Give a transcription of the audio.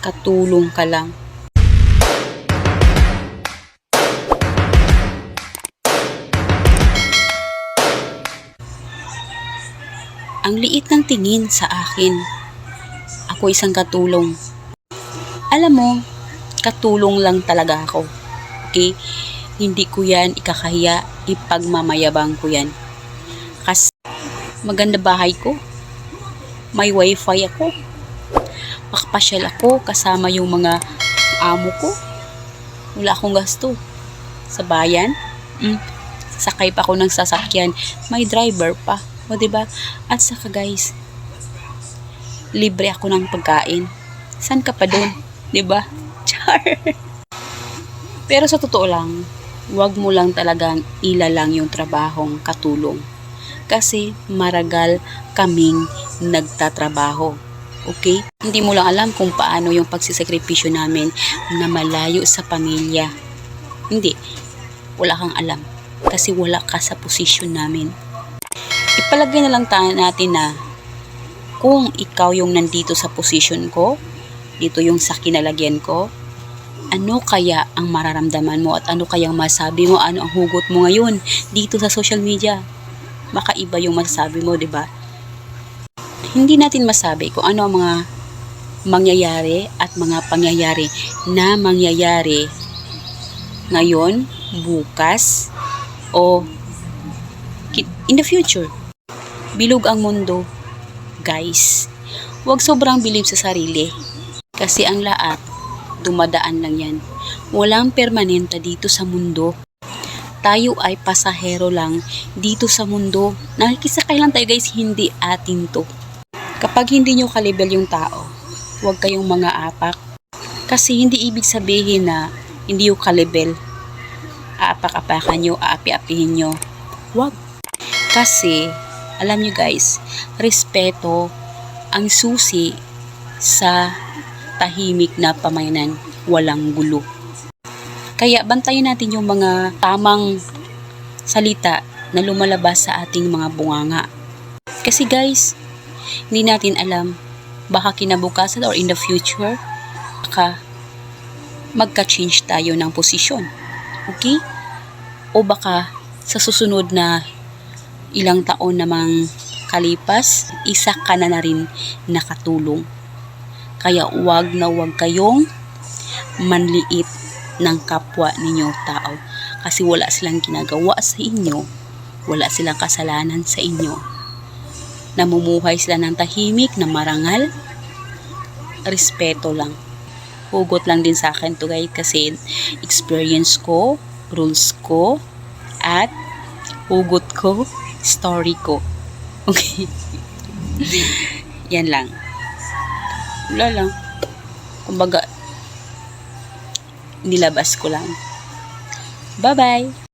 katulong ka lang. Ang liit ng tingin sa akin. Ako isang katulong. Alam mo, katulong lang talaga ako. Okay? Hindi ko yan ikakahiya, ipagmamayabang ko yan. Kasi maganda bahay ko. May wifi ako. Makapasyal ako kasama yung mga amo ko. Wala akong gasto. Sa bayan, mm, sakay pa ako ng sasakyan. May driver pa. O, ba? At saka guys, libre ako ng pagkain. San ka pa doon? ba? Char. Pero sa totoo lang, wag mo lang talagang ilalang yung trabahong katulong. Kasi maragal kaming nagtatrabaho. Okay? Hindi mo lang alam kung paano yung pagsisakripisyo namin na malayo sa pamilya. Hindi. Wala kang alam. Kasi wala ka sa posisyon namin ipalagay na lang natin na kung ikaw yung nandito sa position ko, dito yung sa kinalagyan ko, ano kaya ang mararamdaman mo at ano kayang masabi mo, ano ang hugot mo ngayon dito sa social media? Baka iba yung masasabi mo, di ba? Hindi natin masabi kung ano ang mga mangyayari at mga pangyayari na mangyayari ngayon, bukas, o in the future. Bilog ang mundo, guys. Huwag sobrang bilib sa sarili. Kasi ang lahat, dumadaan lang yan. Walang permanente dito sa mundo. Tayo ay pasahero lang dito sa mundo. Nakikisakay lang tayo guys, hindi atin to. Kapag hindi nyo kalibel yung tao, huwag kayong mga apak. Kasi hindi ibig sabihin na hindi yung kalibel. Aapak-apakan nyo, aapi-apihin nyo. Huwag. Kasi, alam nyo guys, respeto ang susi sa tahimik na pamayanan, walang gulo. Kaya bantayan natin yung mga tamang salita na lumalabas sa ating mga bunganga. Kasi guys, hindi natin alam, baka kinabukasan or in the future, baka magka-change tayo ng posisyon. Okay? O baka sa susunod na ilang taon namang kalipas, isa ka na na rin nakatulong. Kaya wag na wag kayong manliit ng kapwa ninyo tao. Kasi wala silang ginagawa sa inyo. Wala silang kasalanan sa inyo. Namumuhay sila ng tahimik na marangal. Respeto lang. Hugot lang din sa akin to guys kasi experience ko, rules ko, at hugot ko, story ko. Okay. Yan lang. Wala lang. Kumbaga, nilabas ko lang. Bye-bye!